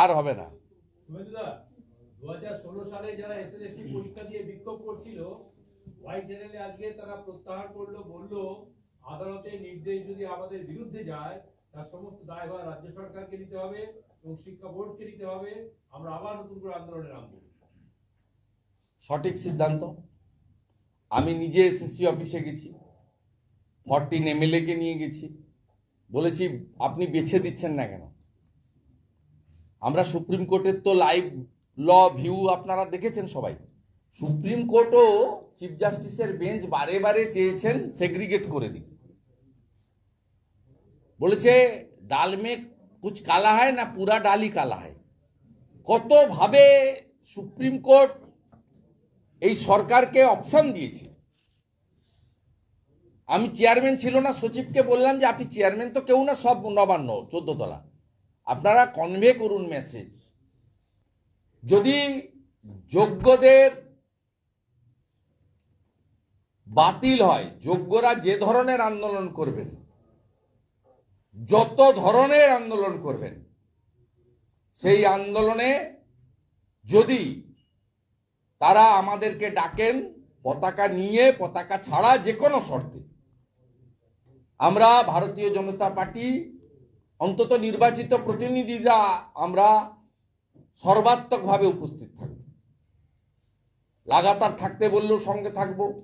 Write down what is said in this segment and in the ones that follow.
আর হবে না। সালে যারা পরীক্ষা দিয়ে বিক্ষোভ করছিল ওয়াই চ্যানেলে আজকে তারা প্রত্যাহার করল বলল আদালতের নির্দেশ যদি আমাদের বিরুদ্ধে যায় তার সমস্ত দায়ভার রাজ্য সরকারকে নিতে হবে এবং শিক্ষা বোর্ডকে নিতে হবে। আমরা আবার নতুন করে আন্দোলনে নামবো। সঠিক সিদ্ধান্ত। আমি নিজে এসএসসি অফিসে গেছি। ফরটিন এমএলএ কে নিয়ে গেছি। বলেছি, আপনি বেছে দিচ্ছেন না কেন? আমরা সুপ্রিম কোর্টের তো লাইভ ল ভিউ আপনারা দেখেছেন সবাই। সুপ্রিম কোর্টও চিফ জাস্টিসের বেঞ্চ বারে বারে চেয়েছেন সেগ্রিগেট করে দিন বলেছে, ডাল মে কুছ কালা হয় না পুরা ডালই কালা হয় কতভাবে সুপ্রিম কোর্ট এই সরকারকে অপশন দিয়েছে। আমি চেয়ারম্যান ছিল না, সচিবকে বললাম যে আপনি চেয়ারম্যান তো কেউ না, সব নবান্ন চোদ্দ তলা আপনারা কনভে করুন মেসেজ যদি যোগ্যদের বাতিল হয়, যোগ্যরা যে ধরনের আন্দোলন করবেন, যত ধরনের আন্দোলন করবেন, সেই আন্দোলনে যদি তারা আমাদেরকে ডাকেন, পতাকা নিয়ে, পতাকা ছাড়া যে কোনো শর্তে আমরা ভারতীয় জনতা পার্টি, অন্তত নির্বাচিত প্রতিনিধিরা আমরা সর্বাত্মকভাবে উপস্থিত থাকব। লাগাতার থাকতে বললেও সঙ্গে থাকব।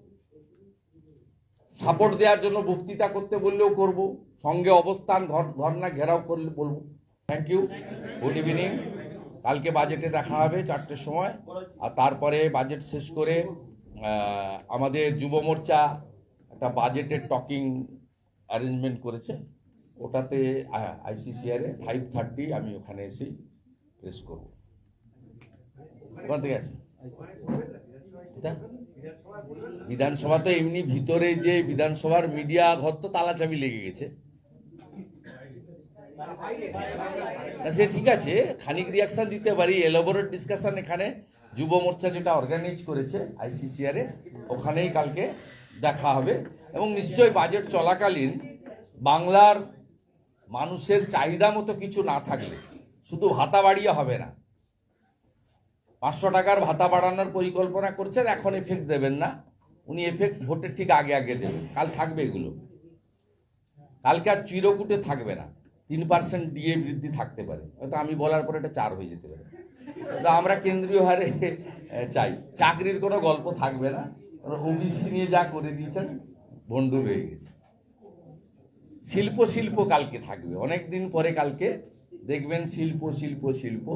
সাপোর্ট দেওয়ার জন্য বক্তৃতা করতে বললেও করব। সঙ্গে অবস্থান, ধর- ধর্না ঘেরাও করলে বলব। থ্যাংক ইউ গুড ইভিনিং কালকে বাজেটে দেখা হবে চারটের সময়। আর তারপরে বাজেট শেষ করে আমাদের যুব মোর্চা একটা বাজেটের টকিং অ্যারেঞ্জমেন্ট করেছে ওটাতে আইসিসিআরে ফাইভ থার্টি আমি ওখানে এসে প্রেস করব। ওখান থেকে আছে এটা? বিধানসভা তো এমনি ভিতরে যে বিধানসভার মিডিয়া ঘর তো তালাচাবি লেগে গেছে। সে ঠিক আছে, খানিক রিয়াকশন দিতে পারি এলাবোরেট ডিসকাশন এখানে যুব মোর্চা যেটা অর্গানাইজ করেছে আইসিসিআর ওখানেই কালকে দেখা হবে। এবং নিশ্চয়ই বাজেট চলাকালীন বাংলার মানুষের চাহিদা মতো কিছু না থাকলে শুধু ভাতা বাড়িয়ে হবে না। পাঁচশো টাকার ভাতা বাড়ানোর পরিকল্পনা করছেন, এখন এফেক্ট দেবেন না। উনি এফেক্ট ভোটের ঠিক আগে আগে দেবেন। কাল থাকবে এগুলো। কালকে আর চিরকুটে থাকবে না। তিন পার্সেন্ট দিয়ে বৃদ্ধি থাকতে পারে। হয়তো আমি বলার পরে এটা চার হয়ে যেতে পারে। তো আমরা কেন্দ্রীয় হারে চাই। চাকরির কোনো গল্প থাকবে না। ওবিসি নিয়ে যা করে দিয়েছেন ভণ্ডু হয়ে গেছে। শিল্প শিল্প কালকে থাকবে। অনেক দিন পরে কালকে দেখবেন শিল্প শিল্প শিল্প